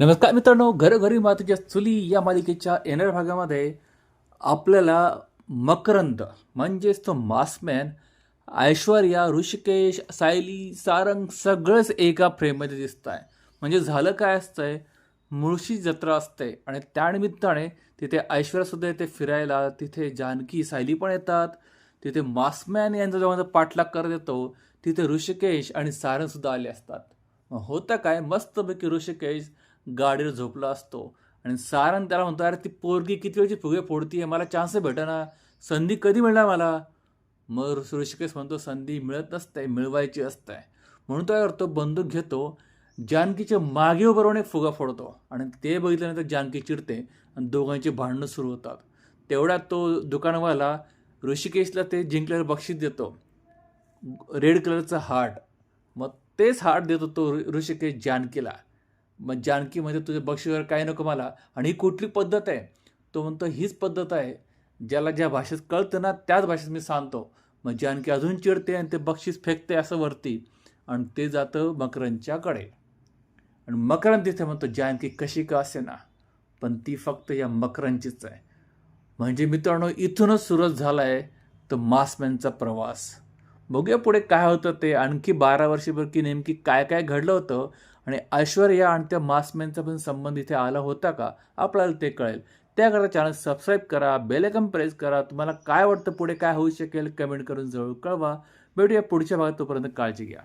नमस्कार मित्रांनो घरोघरी मातीच्या चुली या मालिकेच्या येणाऱ्या भागामध्ये आपल्याला मकरंद म्हणजेच तो मासमॅन ऐश्वर्या ऋषिकेश सायली सारंग सगळंच एका फ्रेममध्ये दिसत आहे म्हणजे झालं काय असतंय? मुळशी जत्रा असते आणि त्यानिमित्ताने तिथे ऐश्वर्यासुद्धा येते फिरायला तिथे जानकी सायली पण येतात. तिथे मासमॅन यांचा जेव्हा पाठलाग करत येतो तिथे ऋषिकेश आणि सारंगसुद्धा आले असतात. मग होतं काय? मस्तपैकी ऋषिकेश गाडीवर झोपला असतो. आणि सारंग त्याला म्हणतो अरे ती पोरगी किती वेळची फुगे फोडतीये मला चान्स भेटणार संधी कधी मिळणार मला? मग ऋषिकेश म्हणतो संधी मिळत नसते मिळवायची असते. म्हणून तो काय करतो बंदूक घेतो जानकीच्या मागे उभं एक फुगा फोडतो. आणि ते बघितल्यानंतर जानकी चिडते आणि दोघांची भांडणं सुरू होतात. तेवढ्यात तो दुकानवाला ऋषिकेशला ते जिंकल्यावर बक्षीस देतो. रेड कलरचं हार्ट मग तेच हार्ट देतो तो ऋ- ऋषिकेश जानकीला. मग जानकी म्हणजे तुझ्या बक्षीसवर काय नको मला. आणि ही कुठली पद्धत आहे? तो म्हणतो हीच पद्धत आहे ज्याला ज्या भाषेत कळतं ना त्याच भाषेत मी सांगतो. मग जानकी अजून चिडते आणि ते बक्षीस फेकते असं वरती. आणि ते जातं मकरंदच्याकडे आणि मकरंद तिथे म्हणतो जानकी कशी का असे ना पण ती फक्त या मकरांचीच आहे. म्हणजे मित्रांनो इथूनच सुरुवात झाला आहे तर मासमॅनचा प्रवास. बघूया पुढे काय होतं ते. आणखी बारा वर्षीपैकी नेमकी काय काय घडलं होतं आणि ऐश्वर्या आणि त्या मासमॅनचा पण संबंध इथे आला होता का? आपल्याला ते कळेल. त्याकरता चॅनल सबस्क्राईब करा बेलेकम प्रेस करा. तुम्हाला काय वाटतं पुढे काय होऊ शकेल कमेंट करून जरूर कळवा. भेटूया पुढच्या भागात तोपर्यंत काळजी घ्या.